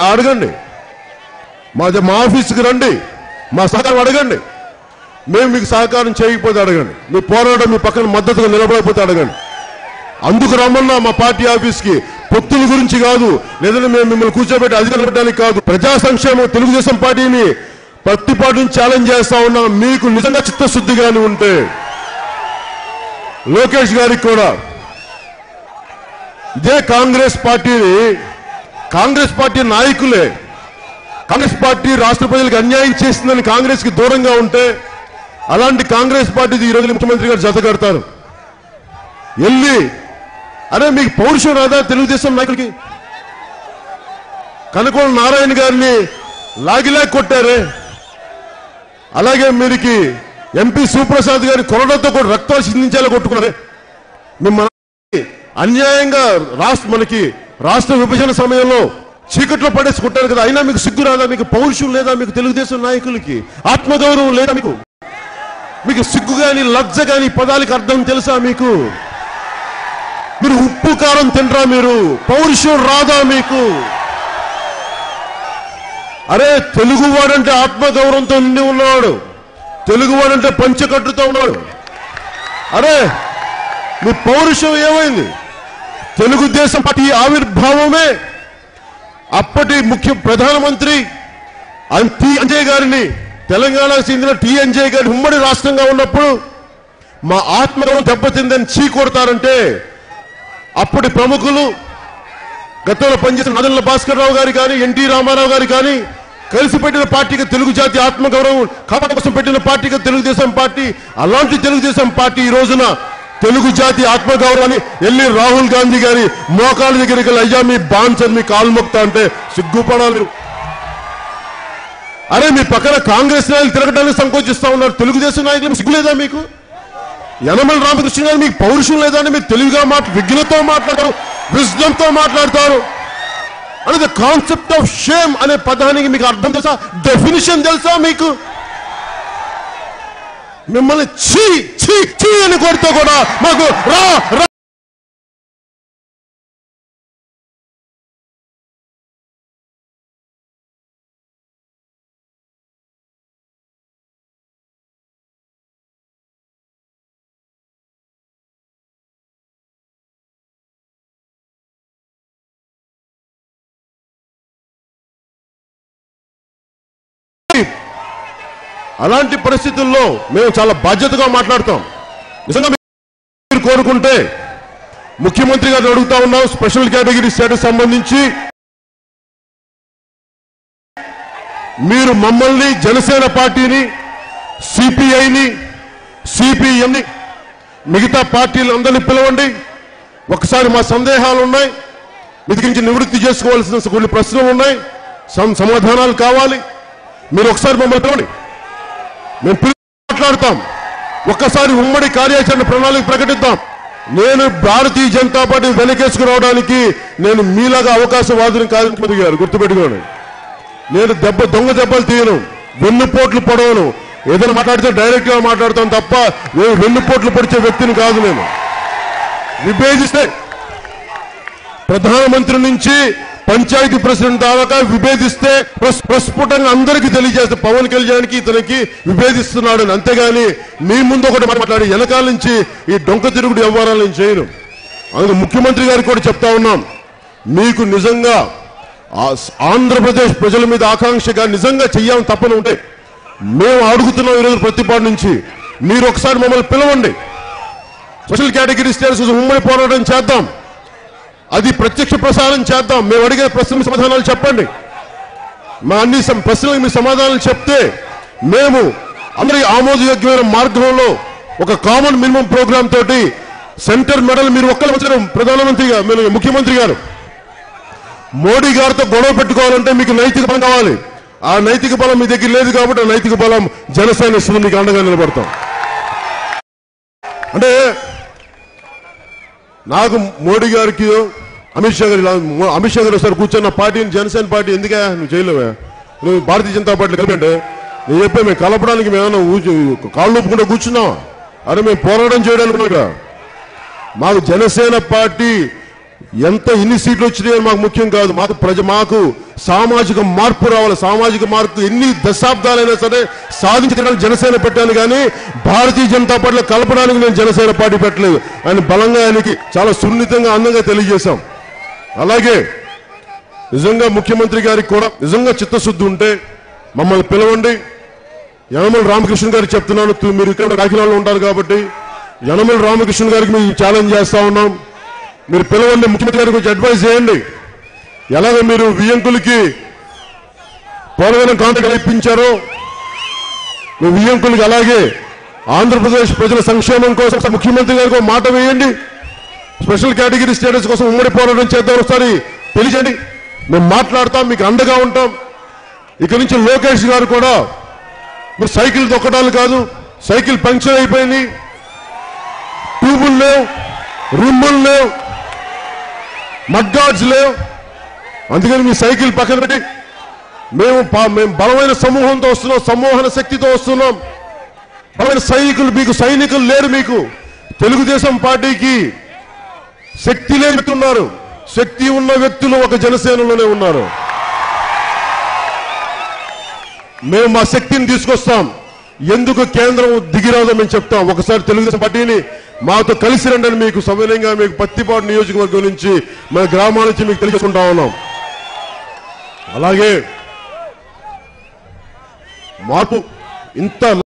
అడగండి. మా మా ఆఫీస్కి రండి. మా సహకారం అడగండి. మేము మీకు సహకారం చేయకపోతే అడగండి. మీ పోరాటం మీ పక్కన మద్దతుగా నిలబడకపోతే అడగండి. అందుకు రమ్మన్నా మా పార్టీ ఆఫీస్కి. పొత్తుల గురించి కాదు. లేదంటే మేము మిమ్మల్ని కూర్చోబెట్టి అధికారం పెట్టడానికి కాదు. ప్రజా సంక్షేమం తెలుగుదేశం పార్టీని ప్రతి పార్టీని ఛాలెంజ్ చేస్తా ఉన్నాం మీకు నిజంగా చిత్తశుద్ధి కానీ ఉంటే. లోకేష్ గారికి కూడా. ఇదే కాంగ్రెస్ పార్టీని కాంగ్రెస్ పార్టీ నాయకులే. కాంగ్రెస్ పార్టీ రాష్ట్ర ప్రజలకు అన్యాయం చేసిందని కాంగ్రెస్కి దూరంగా ఉంటే అలాంటి కాంగ్రెస్ పార్టీ ఈ రోజు ముఖ్యమంత్రి గారు జత కడతారు. వెళ్ళి అరే మీకు పౌరుషం రాదా తెలుగుదేశం నాయకుడికి కనకోల నారాయణ గారిని లాగిలా కొట్టారే. అలాగే మీరికి ఎంపీ సుప్రసాద్ గారి కొరడతో కూడా రక్తాలు చిందించేలా కొట్టుకున్నారే. మిమ్మల్ని అన్యాయంగా రాష్ట్ర మనకి రాష్ట్ర విభజన సమయంలో చీకట్లో పడేసుకుంటారు కదా. అయినా మీకు సిగ్గు రాదా? మీకు పౌరుషం లేదా? మీకు తెలుగుదేశం నాయకులకి ఆత్మగౌరవం లేదా మీకు? మీకు సిగ్గు గాని లజ్జ గాని పదాలకి అర్థం తెలుసా మీకు? మీరు ఉప్పు కారం తినరా మీరు? పౌరుషం రాదా మీకు? అరే తెలుగువాడంటే ఆత్మగౌరవంతో నిండి ఉన్నవాడు తెలుగువాడంటే పంచకట్టుతో ఉన్నాడు. అరే మీ పౌరుషం ఏమైంది? తెలుగుదేశం పార్టీ ఆవిర్భావమే. అప్పటి ముఖ్య ప్రధానమంత్రి అన్- టి అంజయ్ గారిని తెలంగాణకు చెందిన టి అంజయ్ గారి ఉమ్మడి రాష్ట్రంగా ఉన్నప్పుడు మా ఆత్మగౌరవం దెబ్బతిందని చీకొడతారంటే అప్పటి ప్రముఖులు గతంలో పనిచేసిన నదల భాస్కర్ రావు గారు కానీ ఎన్టీ రామారావు గారు కానీ కలిసి పెట్టిన పార్టీకి తెలుగు జాతి ఆత్మగౌరవం కాపాడ కోసం పెట్టిన పార్టీకి తెలుగుదేశం పార్టీ అలాంటి తెలుగుదేశం పార్టీ ఈ రోజున తెలుగు జాతి ఆత్మగౌరవాన్ని వెళ్ళి రాహుల్ గాంధీ గారి మోకాళ్ళ దగ్గరికి అయ్యా మీ బాన్సర్ మీ కాలు మొక్తా అంటే సిగ్గుపడాలి అరే మీ పక్కన కాంగ్రెస్ నాయకులు తిరగడానికి సంకోచిస్తా ఉన్నారు. తెలుగుదేశం నాయకులు సిగ్గులేదా మీకు? యనమల రామకృష్ణ గారు మీకు పౌరుషం లేదా అని మీరు తెలుగుగా మాట్లా విఘ్నతో మాట్లాడతారు విజ్ఞంతో మాట్లాడతారు. అనేది కాన్సెప్ట్ ఆఫ్ షేమ్ అనే పదానికి మీకు అర్థం తెలుసా? డెఫినేషన్ తెలుసా మీకు? మిమ్మల్ని చీ చీ చీ అని కొడితే కూడా మాకు రా రా అలాంటి పరిస్థితుల్లో మేము చాలా బాధ్యతగా మాట్లాడతాం. నిజంగా మీరు కోరుకుంటే ముఖ్యమంత్రి గారు అడుగుతా ఉన్నాం స్పెషల్ కేటగిరీ స్టేటస్ సంబంధించి. మీరు మమ్మల్ని జనసేన పార్టీని సిపిఐని సిపిఎంని మిగతా పార్టీలు అందరినీ పిలవండి. ఒకసారి మా సందేహాలు ఉన్నాయి. మితికించి నివృత్తి చేసుకోవాల్సిన కొన్ని ప్రశ్నలు ఉన్నాయి. సమాధానాలు కావాలి. మీరు ఒకసారి మమ్మల్ని పిలవండి. మేము మాట్లాడతాం. ఒక్కసారి ఉమ్మడి కార్యాచరణ ప్రణాళిక ప్రకటిద్దాం. నేను భారతీయ జనతా పార్టీ వెనకేసుకురావడానికి నేను మీలాగా అవకాశవాదుని కాదు ముఖ్యమంత్రి గారు గుర్తుపెట్టుకోండి. నేను దెబ్బ దొంగ దెబ్బలు తీయను. వెన్నుపోట్లు పొడవను. ఏదైనా మాట్లాడితే డైరెక్ట్గా మాట్లాడతాను తప్ప నేను వెన్నుపోట్లు పొడిచే వ్యక్తిని కాదు నేను. విభేదిస్తే ప్రధానమంత్రి నుంచి పంచాయతీ ప్రెసిడెంట్ దాకా విభేదిస్తే ప్రస్- ప్రస్ఫుటంగా అందరికీ తెలియజేస్తే పవన్ కళ్యాణ్కి ఇతనికి విభేదిస్తున్నాడని. అంతేగాని మీ ముందు ఒకటి మాట్లాడి వెనకాల నుంచి ఈ డొంక తిరుగుడు వ్యవహారాలు నేను చేయను. అందుకు ముఖ్యమంత్రి గారికి కూడా చెప్తా ఉన్నాం. మీకు నిజంగా ఆ ఆంధ్రప్రదేశ్ ప్రజల మీద ఆకాంక్షగా నిజంగా చెయ్యాలని తప్పని ఉంటే మేము అడుగుతున్నాం ఈరోజు ప్రతిపాటు నుంచి. మీరు ఒకసారి మమ్మల్ని పిలవండి. స్పెషల్ కేటగిరీ స్టేటస్ ఉమ్మడి పోరాటం చేద్దాం. అది ప్రత్యక్ష ప్రసారం చేద్దాం. మేము అడిగే ప్రశ్న సమాధానాలు చెప్పండి. మా అన్ని ప్రశ్నలకు మీ సమాధానాలు చెప్తే మేము అందరి ఆమోదయోగ్యమైన మార్గంలో ఒక కామన్ మినిమం ప్రోగ్రామ్ తోటి సెంటర్ మెడల్ మీరు ఒక్కరు వచ్చారు ప్రధానమంత్రిగా మీరు ముఖ్యమంత్రి గారు. మోడీ గారితో గొడవ పెట్టుకోవాలంటే మీకు నైతిక బలం కావాలి. ఆ నైతిక బలం మీ దగ్గర లేదు కాబట్టి ఆ నైతిక బలం జనసేన ఇస్తుంది మీకు అండగా నిలబడతాం. అంటే నాకు మోడీ గారికి అమిత్ షా గారి అమిత్ షా గారు ఒకసారి కూర్చున్న పార్టీని జనసేన పార్టీ ఎందుకే నువ్వు చేయలేవా? నువ్వు భారతీయ జనతా పార్టీ కలిపంటే నేను చెప్పే మేము కలపడానికి మేము ఏమన్నా కాళ్ళు ఒప్పుకుంటే కూర్చున్నావా? అరే మేము పోరాటం చేయడానికి మాకు జనసేన పార్టీ ఎంత ఎన్ని సీట్లు వచ్చినాయో మాకు ముఖ్యం కాదు. మాకు ప్రజ మాకు సామాజిక మార్పు రావాలి. సామాజిక మార్పు ఎన్ని దశాబ్దాలైనా సరే సాధించడానికి జనసేన పెట్టాను కానీ భారతీయ జనతా పార్టీలో కలపడానికి నేను జనసేన పార్టీ పెట్టలేదు. అని బలంగా ఆయనకి చాలా సున్నితంగా అందంగా తెలియజేశాం. అలాగే నిజంగా ముఖ్యమంత్రి గారికి కూడా నిజంగా చిత్తశుద్ధి ఉంటే మమ్మల్ని పిలవండి. యనమల రామకృష్ణ గారికి చెప్తున్నాను. మీరు ఇక్కడ కాకినాడలో ఉంటారు కాబట్టి యనమల రామకృష్ణ గారికి మేము ఛాలెంజ్ చేస్తా ఉన్నాం. మీరు పిలవండి ముఖ్యమంత్రి గారికి కొంచెం అడ్వైస్ చేయండి. ఎలాగ మీరు వియ్యంకులకి పోలవరం కాంట్రాక్ట్ ఇప్పించారో మీ వియంకులకి అలాగే ఆంధ్రప్రదేశ్ ప్రజల సంక్షేమం కోసం ముఖ్యమంత్రి గారికి ఒక మాట వేయండి. స్పెషల్ కేటగిరీ స్టేటస్ కోసం ఉమ్మడి పోరాటం చేద్దాం ఒకసారి పిలిచండి. మేము మాట్లాడతాం మీకు అండగా ఉంటాం. ఇక నుంచి లోకేష్ గారు కూడా మీరు సైకిల్ తొక్కడాలు కాదు సైకిల్ పంక్చర్ అయిపోయింది. ట్యూబులు లేవు రిమ్ములు లేవు. మగ్గాజ్ లేవు అందుకని మీ సైకిల్ పక్కన పెట్టి మేము మేము బలమైన సమూహంతో వస్తున్నాం సమూహన శక్తితో వస్తున్నాం. బలమైన సైనికులు మీకు సైనికులు లేరు మీకు. తెలుగుదేశం పార్టీకి శక్తి లేని ఉన్నారు. శక్తి ఉన్న వ్యక్తులు ఒక జనసేనలోనే ఉన్నారు. మేము మా శక్తిని తీసుకొస్తాం. ఎందుకు కేంద్రం దిగిరాదో మేము చెప్తాం. ఒకసారి తెలుగుదేశం పార్టీని మాతో కలిసి రండి మీకు సమయంగా మీకు పత్తిపాటు నియోజకవర్గం నుంచి మన గ్రామాల నుంచి మీకు తెలుసుకుంటా ఉన్నాం. అలాగే మార్పు ఇంత